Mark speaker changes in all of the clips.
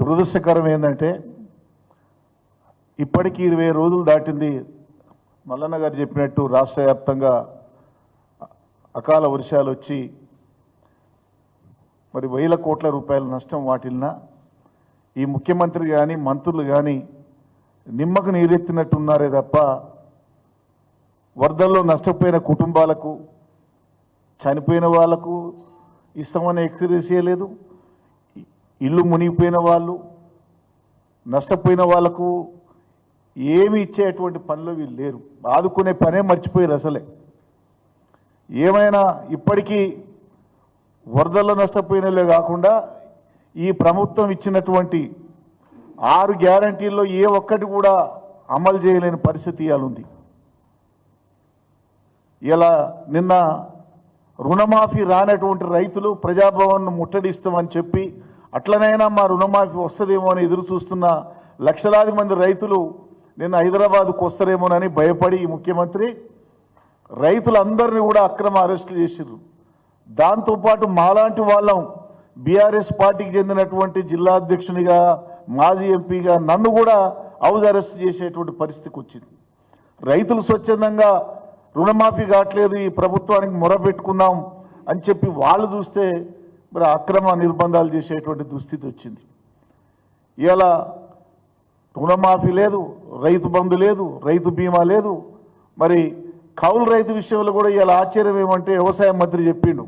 Speaker 1: దురదృష్టకరం ఏంటంటే ఇప్పటికీ ఇరవై రోజులు దాటింది మల్లన్న గారు చెప్పినట్టు రాష్ట్ర వ్యాప్తంగా అకాల వర్షాలు వచ్చి మరి వేల కోట్ల రూపాయల నష్టం వాటిల్న ఈ ముఖ్యమంత్రి కానీ మంత్రులు కానీ నిమ్మకు నీరెత్తినట్టున్నారే తప్ప వరదల్లో నష్టపోయిన కుటుంబాలకు చనిపోయిన వాళ్ళకు ఇస్తామని ఎక్స్ప్రెస్ చేయలేదు ఇల్లు మునిగిపోయిన వాళ్ళు నష్టపోయిన వాళ్ళకు ఏమి ఇచ్చేటువంటి పనులు వీళ్ళు లేరు. ఆదుకునే పనే మర్చిపోయారు అసలే. ఏమైనా ఇప్పటికీ వరదల్లో నష్టపోయినలే కాకుండా ఈ ప్రభుత్వం ఇచ్చినటువంటి ఆరు గ్యారంటీల్లో ఏ ఒక్కటి కూడా అమలు చేయలేని పరిస్థితి ఇవాళ ఉంది. ఇలా నిన్న రుణమాఫీ రానటువంటి రైతులు ప్రజాభవన్ను ముట్టడిస్తామని చెప్పి అట్లనైనా మా రుణమాఫీ వస్తుందేమో అని ఎదురు చూస్తున్న లక్షలాది మంది రైతులు నిన్న హైదరాబాద్కు వస్తారేమోనని భయపడి ముఖ్యమంత్రి రైతులందరినీ కూడా అక్రమ అరెస్టులు చేసిర్రు. దాంతోపాటు మాలాంటి వాళ్ళం బీఆర్ఎస్ పార్టీకి చెందినటువంటి జిల్లా అధ్యక్షునిగా మాజీ ఎంపీగా నన్ను కూడా హౌజ్ అరెస్ట్ చేసేటువంటి పరిస్థితికి వచ్చింది. రైతులు స్వచ్ఛందంగా రుణమాఫీ కావట్లేదు ఈ ప్రభుత్వానికి మొరపెట్టుకుందాం అని చెప్పి వాళ్ళు చూస్తే మరి అక్రమ నిర్బంధాలు చేసేటువంటి దుస్థితి వచ్చింది. ఇలా రుణమాఫీ లేదు రైతు బంధు లేదు రైతు బీమా లేదు. మరి కౌలు రైతు విషయంలో కూడా ఇలా ఆశ్చర్యం ఏమంటే వ్యవసాయ మంత్రి చెప్పిండు.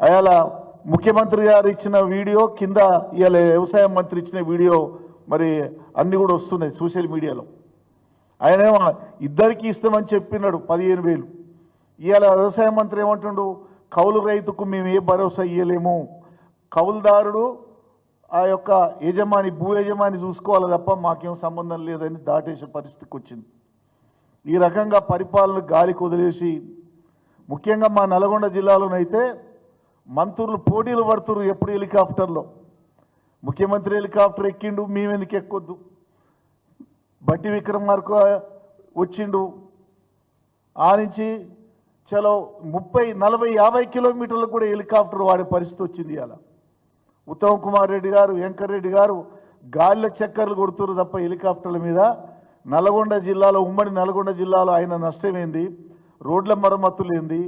Speaker 1: అయాల ముఖ్యమంత్రి గారు ఇచ్చిన వీడియో కింద ఇవాళ వ్యవసాయ మంత్రి ఇచ్చిన వీడియో మరి అన్నీ కూడా వస్తున్నాయి సోషల్ మీడియాలో. ఆయనేమో ఇద్దరికి ఇస్తామని చెప్పినాడు పదిహేను వేలు. ఇవాళ వ్యవసాయ మంత్రి ఏమంటుండు? కౌలు రైతుకు మేము ఏ భరోసా ఇవ్వలేము కౌలుదారుడు ఆ యొక్క యజమాని భూ యజమాని చూసుకోవాలి తప్ప మాకేం సంబంధం లేదని దాటేసే పరిస్థితికి వచ్చింది. ఈ రకంగా పరిపాలన గాలికి వదిలేసి ముఖ్యంగా మా నల్గొండ జిల్లాలోనైతే మంత్రులు పోటీలు పడుతున్నారు ఎప్పుడు హెలికాప్టర్లో. ముఖ్యమంత్రి హెలికాప్టర్ ఎక్కిండు మేమెందుకు ఎక్కొద్దు. బట్టి విక్రమార్క వచ్చిండు. ఆ నుంచి చలో ముప్పై నలభై యాభై కిలోమీటర్లు కూడా హెలికాప్టర్ వాడే పరిస్థితి వచ్చింది అలా ఉత్తమ్ కుమార్ రెడ్డి గారు వెంకర్ రెడ్డి గారు గాలిలో చక్కర్లు కొడుతున్నారు తప్ప హెలికాప్టర్ల మీద. నల్గొండ జిల్లాలో ఉమ్మడి నల్గొండ జిల్లాలో ఆయన నష్టమేంది? రోడ్ల మరమ్మతులు ఏంది?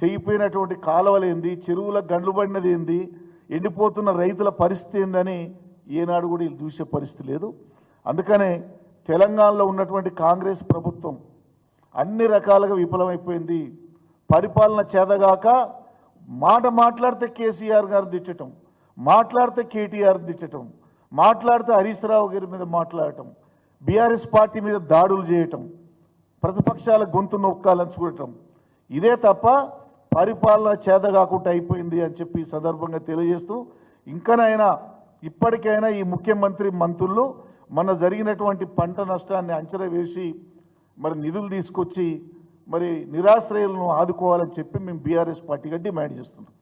Speaker 1: తెగిపోయినటువంటి కాలువలు ఏంది? చెరువుల గండ్లు పడినది ఏంది? ఎండిపోతున్న రైతుల పరిస్థితి ఏందని ఏనాడు కూడా వీళ్ళు చూసే పరిస్థితి లేదు. అందుకనే తెలంగాణలో ఉన్నటువంటి కాంగ్రెస్ ప్రభుత్వం అన్ని రకాలుగా విఫలమైపోయింది. పరిపాలన చేదగాక మాట మాట్లాడితే కేసీఆర్ గారు తిట్టడం మాట్లాడితే కేటీఆర్ తిట్టడం మాట్లాడితే హరీష్ రావు గారి మీద మాట్లాడటం బీఆర్ఎస్ పార్టీ మీద దాడులు చేయటం ప్రతిపక్షాల గొంతు నొక్కాలని చూడటం ఇదే తప్ప పరిపాలన చేదగాకుండా అయిపోయింది అని చెప్పి ఈ సందర్భంగా తెలియజేస్తూ ఇంకనైనా ఇప్పటికైనా ఈ ముఖ్యమంత్రి మంత్రులు మన జరిగినటువంటి పంట నష్టాన్ని అంచనా వేసి మరి నిధులు తీసుకొచ్చి మరి నిరాశ్రయులను ఆదుకోవాలని చెప్పి మేము బీఆర్ఎస్ పార్టీగా డిమాండ్ చేస్తున్నాం.